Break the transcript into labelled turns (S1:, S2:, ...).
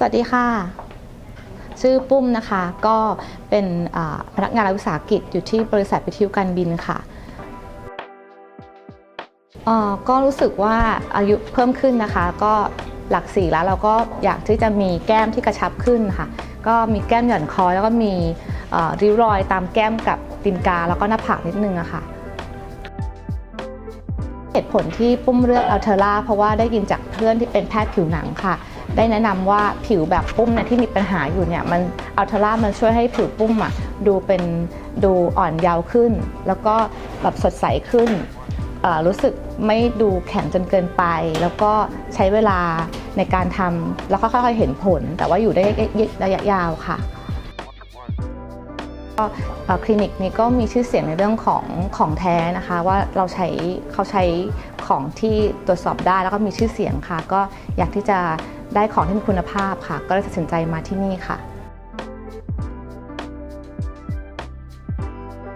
S1: สวัสดีค่ะ ชื่อปุ้มนะคะ ก็เป็นพนักงานรัฐวิสาหกิจอยู่ที่บริษัทวิทยุการบินค่ะก็รู้สึกว่าอายุเพิ่มขึ้นนะคะ ก็หลักสี่แล้วเราก็อยากที่จะมีแก้มที่กระชับขึ้นค่ะ ก็มีแก้มหย่อนคอยแล้วก็มีริ้วรอยตามแก้มกับตีนกาแล้วก็หน้าผากนิดนึงอะค่ะเหตุผลที่ปุ้มเลือกอัลเทอร่าเพราะว่าได้ยินจากเพื่อนที่เป็นแพทย์ผิวหนังค่ะ ได้แนะนำว่าผิวแบบปุ้มเนี่ยที่มีปัญหาอยู่เนี่ยมันอัลทรามันช่วยให้ผิวปุ้มอะดูเป็นดูอ่อนเยาว์ขึ้น แล้วก็แบบสดใสขึ้นรู้สึกไม่ดูแข็งจนเกินไป แล้วก็ใช้เวลาในการทำแล้วก็ค่อยๆเห็นผล แต่ว่าอยู่ได้ระยะยาวค่ะก็คลินิกนี้ก็มีชื่อเสียงในเรื่องของของแท้นะคะ ว่าเราใช้เขาใช้ของที่ตรวจสอบได้แล้วก็มีชื่อเสียงค่ะ ก็อยากที่จะ ได้ของที่มีคุณภาพค่ะ ก็เลยตัดสินใจมาที่นี่ค่ะ